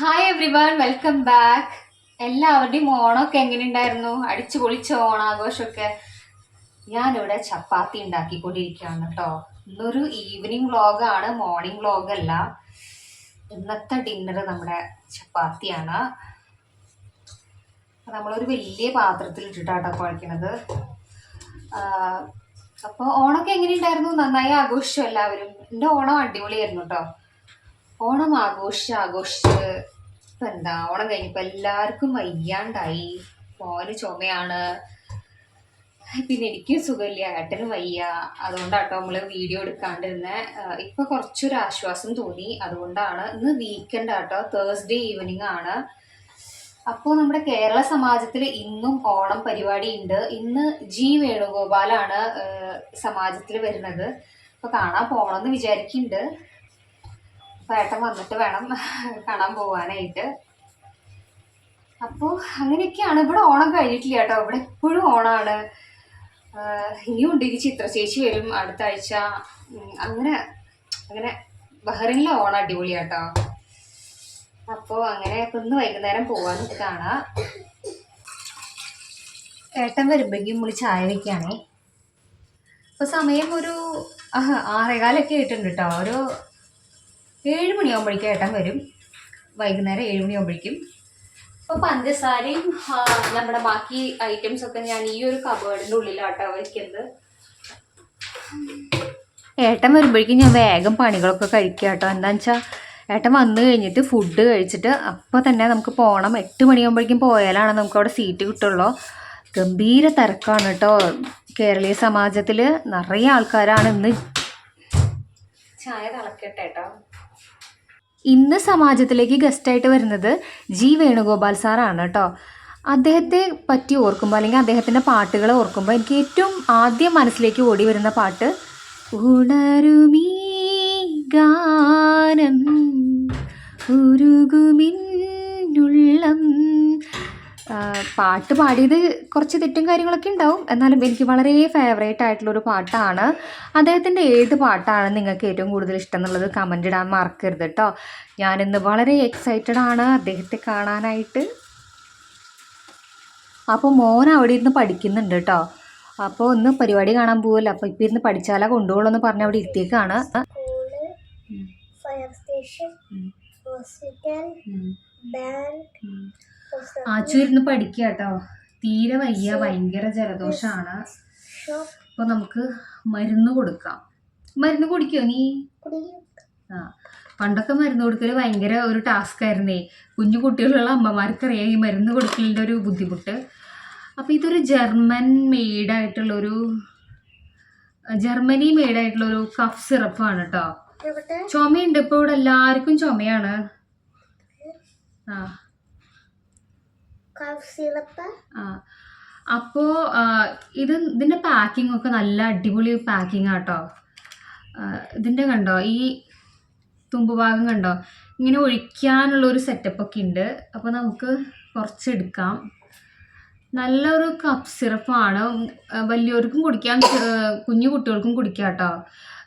Hi everyone welcome back എല്ലാവരുടെയും ഓണമൊക്കെ എങ്ങനെയുണ്ടായിരുന്നു? അടിച്ചു പൊളിച്ച ഓണാഘോഷമൊക്കെ. ഞാനിവിടെ ചപ്പാത്തി ഉണ്ടാക്കിക്കൊണ്ടിരിക്കുകയാണ് കേട്ടോ. ഇന്നൊരു ഈവനിങ് വ്ളോഗാണ് മോർണിംഗ് വ്ളോഗല്ല ഇന്നത്തെ ഡിന്നർ നമ്മുടെ ചപ്പാത്തിയാണ്. നമ്മളൊരു വലിയ പാത്രത്തിൽ ഇട്ടിട്ടാട്ടോ കുഴക്കണത് അപ്പോൾ ഓണമൊക്കെ എങ്ങനെയുണ്ടായിരുന്നു? നന്നായി ആഘോഷിച്ചു എല്ലാവരും? എന്റെ ഓണം അടിപൊളിയായിരുന്നു കേട്ടോ. ഓണം ആഘോഷിച്ച് ആഘോഷിച്ച് ഇപ്പം എന്താ? ഓണം കഴിഞ്ഞപ്പോൾ എല്ലാവർക്കും വയ്യാണ്ടായി. മോന് ചുമയാണ്. പിന്നെ എനിക്കും സുഖമില്ല. ഏട്ടനും വയ്യ. അതുകൊണ്ടാട്ടോ നമ്മൾ വീഡിയോ എടുക്കാണ്ടിരുന്നത് ഇപ്പൊ കുറച്ചൊരു ആശ്വാസം തോന്നി. അതുകൊണ്ടാണ് ഇന്ന് വീക്കെൻഡ് ആട്ടോ. തേഴ്സ്ഡേ ഈവനിങ് ആണ്. അപ്പോൾ നമ്മുടെ കേരള സമാജത്തിൽ ഇന്നും ഓണം പരിപാടി ഉണ്ട് ഇന്ന് ജി വേണുഗോപാലാണ് സമാജത്തിൽ വരുന്നത്. അപ്പോൾ കാണാൻ പോകണം എന്ന് വിചാരിക്കുന്നുണ്ട് അപ്പോൾ ഏട്ടൻ വന്നിട്ട് വേണം കാണാൻ പോവാനായിട്ട്. അപ്പോൾ അങ്ങനെയൊക്കെയാണ്. ഇവിടെ ഓണം കഴിഞ്ഞിട്ടില്ല കേട്ടോ. ഇവിടെ എപ്പോഴും ഓണാണ്. ഇനിയും ഉണ്ട്. ഇനി ചിത്രശേഷി വരും അടുത്ത ആഴ്ച. അങ്ങനെ അങ്ങനെ ബഹ്റിനിലെ ഓണം അടിപൊളിയാട്ടോ. അപ്പോൾ അങ്ങനെ ഇന്ന് വൈകുന്നേരം പോകാൻ കാണാം. ഏട്ടൻ വരുമ്പോഴേക്കും മുളി ചായ വെക്കുകയാണേ അപ്പൊ സമയം ഒരു ആറേകാലൊക്കെ ആയിട്ടുണ്ട് കേട്ടോ. ഒരു ഏഴ് മണിയാകുമ്പോഴേക്കും ഏട്ടൻ വരും. വൈകുന്നേരം ഏഴ് മണിയാകുമ്പോഴേക്കും അപ്പോൾ പഞ്ചസാരയും നമ്മുടെ ബാക്കി ഐറ്റംസ് ഒക്കെ ഞാൻ ഈ ഒരു കബേർഡിന്റെ ഉള്ളിലാട്ടോ വയ്ക്കുന്നത് ഏട്ടൻ വരുമ്പോഴേക്കും ഞാൻ വേഗം പണികളൊക്കെ കഴിക്കുക കേട്ടോ എന്താണെന്ന് വെച്ചാൽ ഏട്ടൻ വന്നു കഴിഞ്ഞിട്ട് ഫുഡ് കഴിച്ചിട്ട് അപ്പോൾ തന്നെ നമുക്ക് പോകണം എട്ട് മണിയാകുമ്പോഴേക്കും പോയാലാണ് നമുക്ക് അവിടെ സീറ്റ് കിട്ടുള്ളൂ. ഗംഭീര തിരക്കാണ് കേട്ടോ. കേരളീയ സമാജത്തിൽ നിറയെ ആൾക്കാരാണ് ഇന്ന്. ചായ തിളക്കട്ടെ കേട്ടോ ഇന്ന് സമാജത്തിലേക്ക് ഗസ്റ്റായിട്ട് വരുന്നത് ജി വേണുഗോപാൽ സാറാണ് കേട്ടോ അദ്ദേഹത്തെ പറ്റി ഓർക്കുമ്പോൾ അല്ലെങ്കിൽ അദ്ദേഹത്തിന്റെ പാട്ടുകൾ ഓർക്കുമ്പോൾ എനിക്ക് ഏറ്റവും ആദ്യം മനസ്സിലേക്ക് ഓടി വരുന്ന പാട്ട് ഉണരുമീ ഗാനം ഉരുകുമിന്നുള്ളം പാട്ട് പാടിയത് കുറച്ച് തെറ്റും കാര്യങ്ങളൊക്കെ ഉണ്ടാവും. എന്നാലും എനിക്ക് വളരെ ഫേവറേറ്റ് ആയിട്ടുള്ളൊരു പാട്ടാണ്. അദ്ദേഹത്തിന്റെ ഏത് പാട്ടാണ് നിങ്ങൾക്ക് ഏറ്റവും കൂടുതൽ ഇഷ്ടം എന്നുള്ളത് കമന്റ് ഇടാൻ മറക്കരുത് കേട്ടോ ഞാനിന്ന് വളരെ എക്സൈറ്റഡ് ആണ് അദ്ദേഹത്തെ കാണാനായിട്ട്. അപ്പോൾ മോൻ അവിടെ ഇരുന്ന് പഠിക്കുന്നുണ്ട് കേട്ടോ അപ്പോൾ ഒന്ന് പരിപാടി കാണാൻ പോവല്ലോ? അപ്പോൾ ഇപ്പം ഇരുന്ന് പഠിച്ചാലാ കൊണ്ടുപോകുള്ളൂ എന്ന് പറഞ്ഞ് അവിടെ ഇരുത്തിയേക്കാണ്. Fire station hospital bank Achu ഇരുന്ന് പഠിക്കുക കേട്ടോ തീരെ വയ്യ. ഭയങ്കര ജലദോഷമാണ് അപ്പൊ അപ്പോൾ നമുക്ക് മരുന്ന് കൊടുക്കാം. മരുന്ന് കുടിക്കോ നീ? ആ പണ്ടൊക്കെ മരുന്ന് കൊടുക്കൽ ഭയങ്കര ഒരു ടാസ്ക് ആയിരുന്നേ. കുഞ്ഞു കുട്ടികളുള്ള അമ്മമാർക്കറിയാം ഈ മരുന്ന് കൊടുക്കലിന്റെ ഒരു ബുദ്ധിമുട്ട്. അപ്പോൾ ഇതൊരു ജർമ്മൻ മെയ്ഡായിട്ടുള്ളൊരു ജർമ്മനി മെയ്ഡായിട്ടുള്ളൊരു കഫ് സിറപ്പാണ് കേട്ടോ ചുമയുണ്ട്. ഇപ്പോൾ ഇവിടെ എല്ലാവർക്കും ചുമയാണ്. ആ. ആ. ഇത് ഇതിന്റെ പാക്കിംഗ് ഒക്കെ നല്ല അടിപൊളി പാക്കിംഗ് ആട്ടോ. ഇതിന്റെ കണ്ടോ? ഈ തുമ്പുഭാഗം കണ്ടോ? ഇങ്ങനെ ഒഴിക്കാനുള്ള ഒരു സെറ്റപ്പ് ഒക്കെ ഉണ്ട് അപ്പോൾ നമുക്ക് കുറച്ചെടുക്കാം നല്ലൊരു കപ്പ് സിറപ്പാണ് വലിയവർക്കും കുടിക്കാൻ കുഞ്ഞു കുട്ടികൾക്കും കുടിക്കാം കേട്ടോ.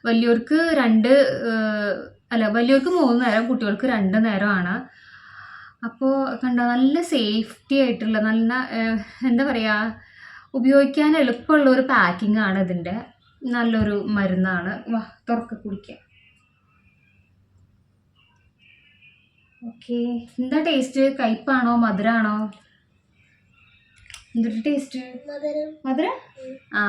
വലിയവർക്ക് രണ്ട് അല്ല വലിയവർക്ക് മൂന്ന് നേരം കുട്ടികൾക്ക് രണ്ട് നേരമാണ്. അപ്പോൾ കണ്ടോ നല്ല സേഫ്റ്റി ആയിട്ടുള്ള നല്ല എന്താ പറയുക ഉപയോഗിക്കാൻ എളുപ്പമുള്ള ഒരു പാക്കിംഗ് ആണ് ഇതിന്റെ നല്ലൊരു മരുന്നാണ്. വാ തുറക്ക കുടിക്കാം. ഓക്കെ എന്താ ടേസ്റ്റ് കയ്പാണോ മധുരമാണോ എന്തൊരു ടേസ്റ്റ് മധുര. മധുരം? ആ.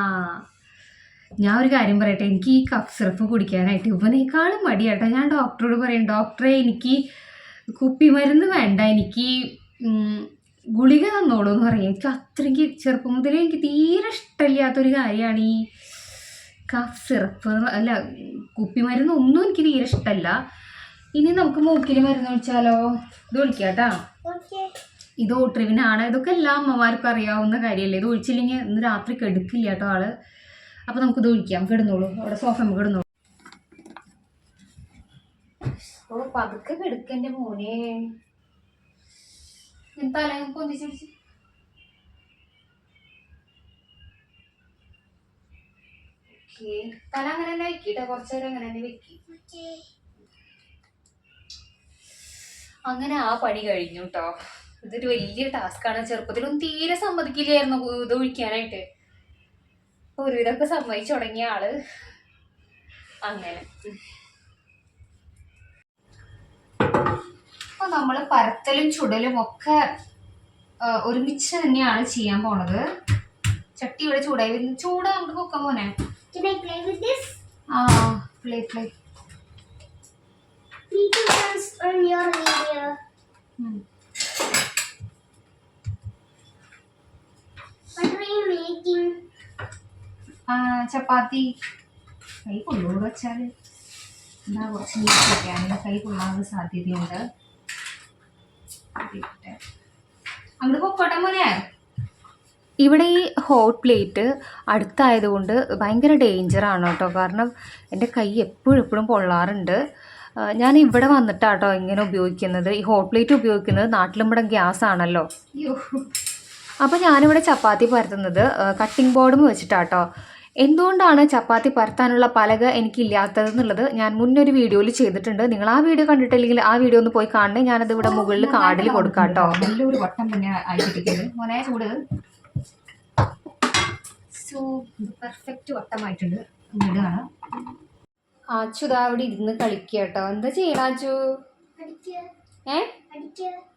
ഞാൻ ഒരു കാര്യം പറയട്ടെ എനിക്ക് ഈ കഫ് സിറപ്പ് കുടിക്കാനായിട്ട് ഇവനേക്കാളും മടിയാട്ടോ. ഞാൻ ഡോക്ടറോട് പറയും ഡോക്ടറെ എനിക്ക് കുപ്പിമരുന്ന് വേണ്ട. എനിക്ക് ഗുളിക തന്നോളൂ എന്ന് പറയും. എനിക്ക് അത്രയ്ക്ക് ചെറുപ്പം മുതലേ എനിക്ക് തീരെ ഇഷ്ടമില്ലാത്തൊരു കാര്യമാണ് ഈ കഫ് സിറപ്പ് അല്ല കുപ്പി കുപ്പിമരുന്ന് ഒന്നും എനിക്ക് തീരെ ഇഷ്ടമല്ല. ഇനി നമുക്ക് മൂക്കിൽ മരുന്ന് ഒഴിച്ചാലോ? ഇത് ഒഴിക്കാം കേട്ടോ. ഇത് ഓട്രിവിനാണ്. ഇതൊക്കെ എല്ലാ അമ്മമാർക്കും അറിയാവുന്ന കാര്യമല്ലേ? ഇത് ഒഴിച്ചില്ലെങ്കിൽ ഇന്ന് രാത്രി കെടുക്കില്ല കേട്ടോ ആൾ. അപ്പോൾ നമുക്കിത് ഒഴിക്കാം. കിടന്നോളൂ. അവിടെ സോഫ നമുക്ക് കിടന്നോളൂ. ഓ പതുക്കെ കിടക്കന്റെ മോനെ. തല പൊന്തിച്ച് പിടിച്ച് ഓക്കേ. തല അങ്ങനെ തന്നെ വെക്കിട്ടോ? കുറച്ചു നേരം അങ്ങനെ തന്നെ വെക്കി. അങ്ങനെ ആ പണി കഴിഞ്ഞു കേട്ടോ ഇതൊരു വലിയ ടാസ്ക്കാണ് ചെറുപ്പത്തിലൊന്നും തീരെ സമ്മതിക്കില്ലായിരുന്നു ഇത് ഒഴിക്കാനായിട്ട്. ഒരു ഒരുവിധമൊക്കെ സമ്മതിച്ചു തുടങ്ങിയ ആൾ. അങ്ങനെ. അപ്പൊ നമ്മൾ പരത്തലും ചുടലും ഒക്കെ ഒരുമിച്ച് തന്നെയാണ് ചെയ്യാൻ പോണത്. ചട്ടി ഇവിടെ ചൂടായി ചൂട് നമുക്ക് പൊക്കാൻ പോനെ? ആ പ്ലേ ചപ്പാത്തി. കൈ കൊള്ളൂടെ വെച്ചാൽ. എന്നാ കുറച്ച് വെക്കാനും കൈ കൊള്ളാനുള്ള സാധ്യതയുണ്ട്. അങ്ങനെ അങ്ങോട്ട് പൊക്കോട്ടെ മോനെ. ഇവിടെ ഈ ഹോട്ട് പ്ലേറ്റ് അടുത്തായതുകൊണ്ട് ഭയങ്കര ഡേഞ്ചറാണ് കേട്ടോ. കാരണം എന്റെ കൈ എപ്പോഴും എപ്പോഴും പൊള്ളാറുണ്ട്. ഞാൻ ഇവിടെ വന്നിട്ടാട്ടോ ഇങ്ങനെ ഉപയോഗിക്കുന്നത്. ഈ ഹോട്ട് പ്ലേറ്റ് ഉപയോഗിക്കുന്നത് നാട്ടിലും ഇവിടെ ഗ്യാസ് ആണല്ലോ. അപ്പോൾ ഞാനിവിടെ ചപ്പാത്തി പരത്തുന്നത് കട്ടിംഗ് ബോർഡും വെച്ചിട്ടാട്ടോ. എന്തുകൊണ്ടാണ് ചപ്പാത്തി പരത്താനുള്ള പലക എനിക്കില്ലാത്തത് എന്നുള്ളത് ഞാൻ മുന്നൊരു വീഡിയോയിൽ ചെയ്തിട്ടുണ്ട്. നിങ്ങൾ ആ വീഡിയോ കണ്ടിട്ടില്ലെങ്കിൽ ആ വീഡിയോ ഒന്ന് പോയി കാണണേ. ഞാനത് ഇവിടെ മുകളിൽ കാർഡിൽ കൊടുക്കാം കേട്ടോ. നല്ലൊരു വട്ടം തന്നെ മോനെ ചൂട്. സോ പെർഫെക്റ്റ് വട്ടമായിട്ടുണ്ട്. വീടാണ് ആച്ചു ദാ അവിടെ ഇരുന്ന് കളിക്കുക കേട്ടോ. എന്താ ചെയ്യണ ആച്ചു? ഏ?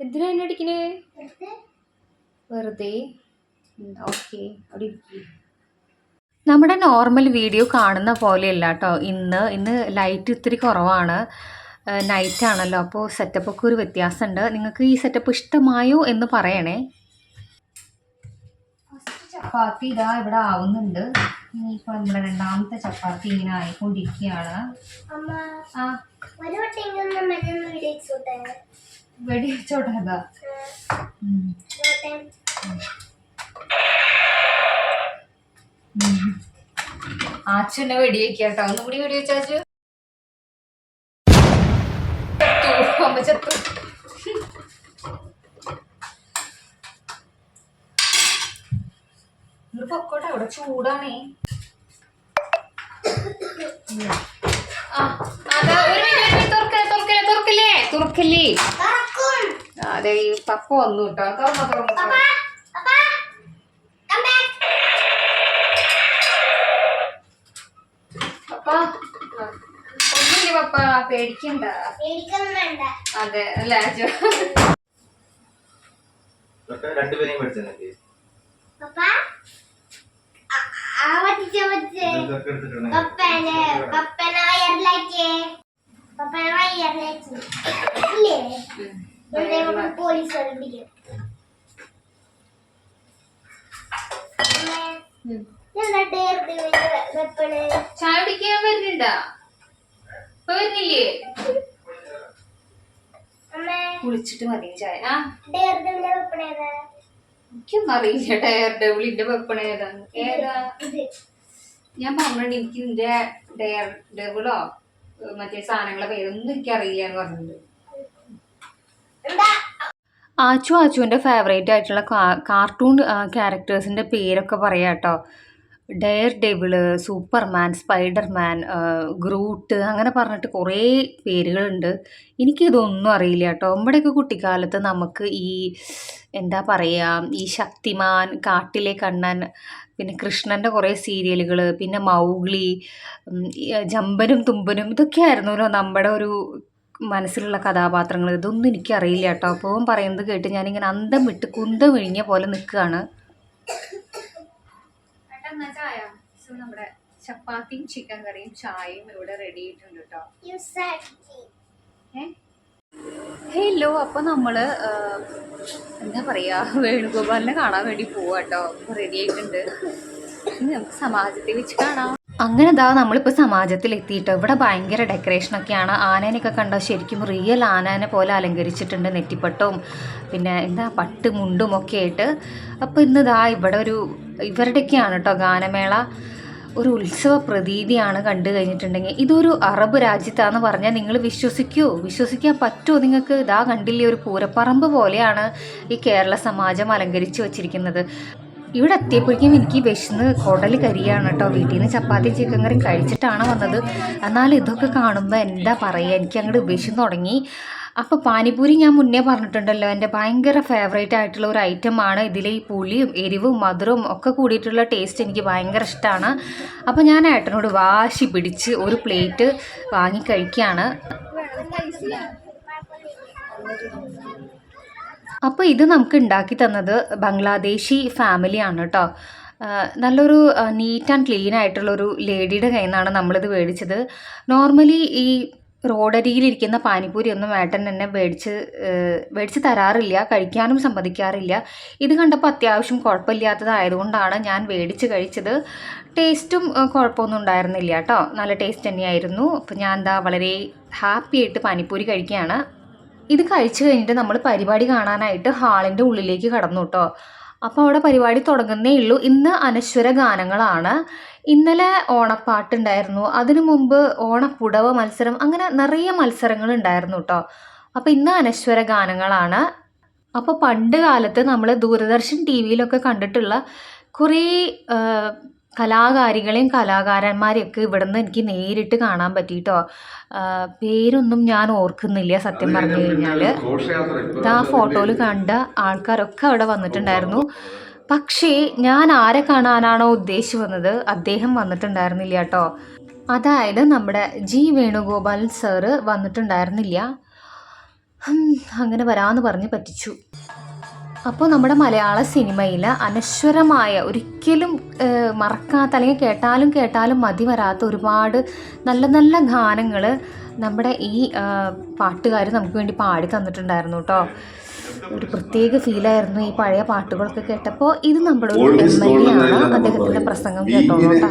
എന്തിനാ എന്നെ അടിക്കണേ? വെറുതെ. ഓക്കെ. അവിടെ ഇരിക്കും. നമ്മുടെ നോർമൽ വീഡിയോ കാണുന്ന പോലെയല്ല കേട്ടോ ഇന്ന് ഇന്ന് ലൈറ്റ് ഇത്തിരി കുറവാണ്. നൈറ്റ് ആണല്ലോ. അപ്പോൾ സെറ്റപ്പൊക്കെ ഒരു വ്യത്യാസമുണ്ട് നിങ്ങൾക്ക് ഈ സെറ്റപ്പ് ഇഷ്ടമായോ എന്ന് പറയണേ. ചപ്പാത്തി ഇതാ ഇവിടെ ആവുന്നുണ്ട്. ഇനിയിപ്പോൾ നമ്മുടെ രണ്ടാമത്തെ ചപ്പാത്തി ഇങ്ങനെ ആയിക്കൊണ്ടിരിക്കുകയാണ്. അമ്മ ആ ഒരു വട്ടെങ്കിലും മറ്റൊന്ന് വിളിച്ചോട്ടെ വെടി വെച്ചോട്ടെ ആച്ചു എന്നെ വെടി കേട്ടോ ഒന്നും കൂടി വെടി വെച്ചാച്ചു ചത്തു പൊക്കോട്ടെ അവിടെ ചൂടാണേ. തുറക്കല്ലേ? തുറക്കല്ലേ? അതെ ഈ പപ്പ വന്നു കേട്ടോ. തുറന്നോ തുറന്നോ. പേടിക്കണ്ട. അതെ അല്ല രണ്ടുപേരെയും ഇവിടെ. പോലീസ് ചായ പിടിക്കാൻ വരുന്നുണ്ടാ? വരുന്നില്ലേ അമ്മ. കുളിച്ചിട്ട് മതി ചായ? എനിക്കൊന്നും അറിയില്ല ടയർ ഡബിളിന്റെ വെപ്പണ ഏതാണ് ഏതാ ഞാൻ പറഞ്ഞിട്ടുണ്ട് എനിക്ക് നിന്റെ ഡയർ ഡബിളോ മറ്റേ സാധനങ്ങളെ പേരൊന്നും എനിക്ക് അറിയില്ല എന്ന് പറഞ്ഞിട്ടുണ്ട്. ആച്ചു ആച്ചുവിന്റെ ഫേവറേറ്റ് ആയിട്ടുള്ള കാർട്ടൂൺ ക്യാരക്ടേഴ്സിന്റെ പേരൊക്കെ പറയാം കേട്ടോ daredevil superman Spiderman Groot അങ്ങനെ പറഞ്ഞിട്ട് കുറേ പേരുകളുണ്ട്. എനിക്കിതൊന്നും അറിയില്ല കേട്ടോ. നമ്മുടെയൊക്കെ കുട്ടിക്കാലത്ത് നമുക്ക് ഈ എന്താ പറയുക ഈ ശക്തിമാൻ കാട്ടിലെ കണ്ണൻ പിന്നെ കൃഷ്ണന്റെ കുറേ സീരിയലുകൾ പിന്നെ മൗഗ്ലി ജമ്പനും തുമ്പനും ഇതൊക്കെ ആയിരുന്നല്ലോ നമ്മുടെ ഒരു മനസ്സിലുള്ള കഥാപാത്രങ്ങൾ ഇതൊന്നും എനിക്കറിയില്ല കേട്ടോ. അപ്പോൾ പറയുന്നത് കേട്ട് ഞാനിങ്ങനെ അന്തം വിട്ട് കുന്തം വിഴിഞ്ഞ പോലെ നിൽക്കുകയാണ്. ചായ? സോ നമ്മുടെ ചപ്പാത്തിയും ചിക്കൻ കറിയും ചായയും ഇവിടെ റെഡി ആയിട്ടുണ്ട് കേട്ടോ ഹലോ അപ്പോൾ നമ്മൾ എന്താ പറയുക വേണുഗോപാലിനെ കാണാൻ വേണ്ടി പോവാട്ടോ അപ്പൊ റെഡി ആയിട്ടുണ്ട്. നമുക്ക് സമാജത്തെ വെച്ച് കാണാം. അങ്ങനെ ഇതാ നമ്മളിപ്പോൾ സമാജത്തിൽ എത്തിയിട്ട് ഇവിടെ ഭയങ്കര ഡെക്കറേഷനൊക്കെയാണ് ആനേനെയൊക്കെ കണ്ടാൽ ശരിക്കും റിയൽ ആനേനെ പോലെ അലങ്കരിച്ചിട്ടുണ്ട് നെറ്റിപ്പട്ടവും പിന്നെ എന്താ പട്ട് മുണ്ടും ഒക്കെ ആയിട്ട്. അപ്പോൾ ഇന്ന് ഇതാ ഇവിടെ ഒരു ഇവരുടെയൊക്കെയാണ് കേട്ടോ ഗാനമേള. ഒരു ഉത്സവ പ്രതീതിയാണ് കണ്ടു കഴിഞ്ഞിട്ടുണ്ടെങ്കിൽ. ഇതൊരു അറബ് രാജ്യത്താന്ന് പറഞ്ഞാൽ നിങ്ങൾ വിശ്വസിക്കുമോ വിശ്വസിക്കാൻ പറ്റുമോ നിങ്ങൾക്ക്? ഇതാ കണ്ടില്ലേ ഒരു പൂരപ്പറമ്പ് പോലെയാണ് ഈ കേരള സമാജം അലങ്കരിച്ചു വച്ചിരിക്കുന്നത്. ഇവിടെ എത്തിയപ്പോഴേക്കും എനിക്ക് വിശന്ന് കുടൽ കരിയാണ് കേട്ടോ. വീട്ടിൽ നിന്ന് ചപ്പാത്തി ചിക്കൻ കറി കഴിച്ചിട്ടാണ് വന്നത്. എന്നാൽ ഇതൊക്കെ കാണുമ്പോൾ എന്താ പറയുക എനിക്ക് അങ്ങോട്ട് വിശന്ന് തുടങ്ങി. അപ്പോൾ പാനിപൂരി ഞാൻ മുന്നേ പറഞ്ഞിട്ടുണ്ടല്ലോ എന്റെ ഭയങ്കര ഫേവറേറ്റ് ആയിട്ടുള്ള ഒരു ഐറ്റമാണ് ഇതിലെ ഈ പുളിയും എരിവും മധുരവും ഒക്കെ കൂടിയിട്ടുള്ള ടേസ്റ്റ് എനിക്ക് ഭയങ്കര ഇഷ്ടമാണ് അപ്പോൾ ഞാൻ ഏട്ടനോട് വാശി പിടിച്ച് ഒരു പ്ലേറ്റ് വാങ്ങി കഴിക്കുകയാണ് അപ്പോൾ ഇത് നമുക്ക് ഉണ്ടാക്കി തന്നത് ബംഗ്ലാദേശി ഫാമിലിയാണ് കേട്ടോ നല്ലൊരു നീറ്റ് ആൻഡ് ക്ലീൻ ആയിട്ടുള്ളൊരു ലേഡിയുടെ കയ്യിൽ നിന്നാണ് നമ്മളിത് മേടിച്ചത്. നോർമലി ഈ റോഡരികിലിരിക്കുന്ന പാനിപ്പൂരി ഒന്നും ഏട്ടൻ തന്നെ മേടിച്ച് മേടിച്ച് തരാറില്ല കഴിക്കാനും സമ്മതിക്കാറില്ല. ഇത് കണ്ടപ്പോൾ അത്യാവശ്യം കുഴപ്പമില്ലാത്തതായതുകൊണ്ടാണ് ഞാൻ മേടിച്ച് കഴിച്ചത്. ടേസ്റ്റും കുഴപ്പമൊന്നും ഉണ്ടായിരുന്നില്ല കേട്ടോ നല്ല ടേസ്റ്റ് തന്നെയായിരുന്നു. അപ്പോൾ ഞാൻ എന്താ വളരെ ഹാപ്പി ആയിട്ട് പാനിപ്പൂരി കഴിക്കുകയാണ്. ഇത് കഴിച്ചു കഴിഞ്ഞിട്ട് നമ്മൾ പരിപാടി കാണാനായിട്ട് ഹാളിന്റെ ഉള്ളിലേക്ക് കടന്നു കേട്ടോ അപ്പോൾ അവിടെ പരിപാടി തുടങ്ങുന്നേ ഉള്ളൂ. ഇന്ന് അനശ്വര ഗാനങ്ങളാണ്. ഇന്നലെ ഓണപ്പാട്ടുണ്ടായിരുന്നു അതിനു മുമ്പ് ഓണപ്പുടവ മത്സരം അങ്ങനെ നിറയെ മത്സരങ്ങൾ ഉണ്ടായിരുന്നു കേട്ടോ അപ്പോൾ ഇന്ന് അനശ്വര ഗാനങ്ങളാണ്. അപ്പോൾ പണ്ട് കാലത്ത് നമ്മൾ ദൂരദർശൻ ടി വിയിലൊക്കെ കണ്ടിട്ടുള്ള കുറേ കലാകാരികളെയും കലാകാരന്മാരെയൊക്കെ ഇവിടുന്ന് എനിക്ക് നേരിട്ട് കാണാൻ പറ്റിയിട്ടോ പേരൊന്നും ഞാൻ ഓർക്കുന്നില്ല സത്യം പറഞ്ഞു കഴിഞ്ഞാൽ ആ ഫോട്ടോയിൽ കണ്ട ആൾക്കാരൊക്കെ അവിടെ വന്നിട്ടുണ്ടായിരുന്നു. പക്ഷേ ഞാൻ ആരെ കാണാനാണോ ഉദ്ദേശിച്ചു വന്നത് അദ്ദേഹം വന്നിട്ടുണ്ടായിരുന്നില്ല കേട്ടോ. അതായത് നമ്മുടെ ജി വേണുഗോപാലൻ സാറ് വന്നിട്ടുണ്ടായിരുന്നില്ല. അങ്ങനെ വരാമെന്ന് പറഞ്ഞ് പറ്റിച്ചു. അപ്പോൾ നമ്മുടെ മലയാള സിനിമയിൽ അനശ്വരമായ ഒരിക്കലും മറക്കാത്ത അല്ലെങ്കിൽ കേട്ടാലും കേട്ടാലും മതി വരാത്ത ഒരുപാട് നല്ല നല്ല ഗാനങ്ങൾ നമ്മുടെ ഈ പാട്ടുകാർ നമുക്ക് വേണ്ടി പാടി തന്നിട്ടുണ്ടായിരുന്നു കേട്ടോ. ഒരു പ്രത്യേക ഫീലായിരുന്നു ഈ പഴയ പാട്ടുകളൊക്കെ കേട്ടപ്പോൾ ഇത് നമ്മുടെ ഒരു എം എൽ എ ആണ് അദ്ദേഹത്തിന്റെ പ്രസംഗം കേട്ടോളൂ കേട്ടോ.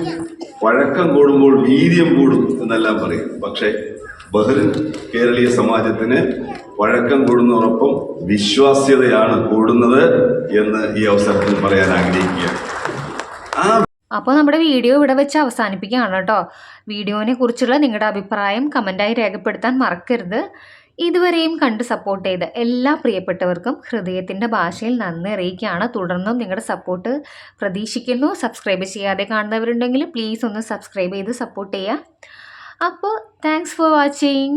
പഴക്കം കൂടുമ്പോൾ വീര്യം കൂടും എന്നെല്ലാം പറയും. പക്ഷേ ബഹ്റിൻ കേരളീയ സമാജത്തിന് പഴക്കം കൂടുന്നതോടൊപ്പം വിശ്വാസ്യതയാണ് കൂടുന്നത് എന്ന് ഈ അവസരത്തിൽ പറയാൻ ആഗ്രഹിക്കുകയാണ്. അപ്പോൾ നമ്മുടെ വീഡിയോ ഇവിടെ വെച്ച് അവസാനിപ്പിക്കുകയാണ് കേട്ടോ. വീഡിയോനെ കുറിച്ചുള്ള നിങ്ങളുടെ അഭിപ്രായം കമന്റായി രേഖപ്പെടുത്താൻ മറക്കരുത്. ഇതുവരെയും കണ്ട് സപ്പോർട്ട് ചെയ്ത എല്ലാ പ്രിയപ്പെട്ടവർക്കും ഹൃദയത്തിന്റെ ഭാഷയിൽ നന്ദി അറിയിക്കുകയാണ്. തുടർന്നും നിങ്ങളുടെ സപ്പോർട്ട് പ്രതീക്ഷിക്കുന്നു. സബ്സ്ക്രൈബ് ചെയ്യാതെ കാണുന്നവരുണ്ടെങ്കിൽ പ്ലീസ് ഒന്ന് സബ്സ്ക്രൈബ് ചെയ്ത് സപ്പോർട്ട് ചെയ്യുക. അപ്പോൾ താങ്ക്സ് ഫോർ വാച്ചിങ്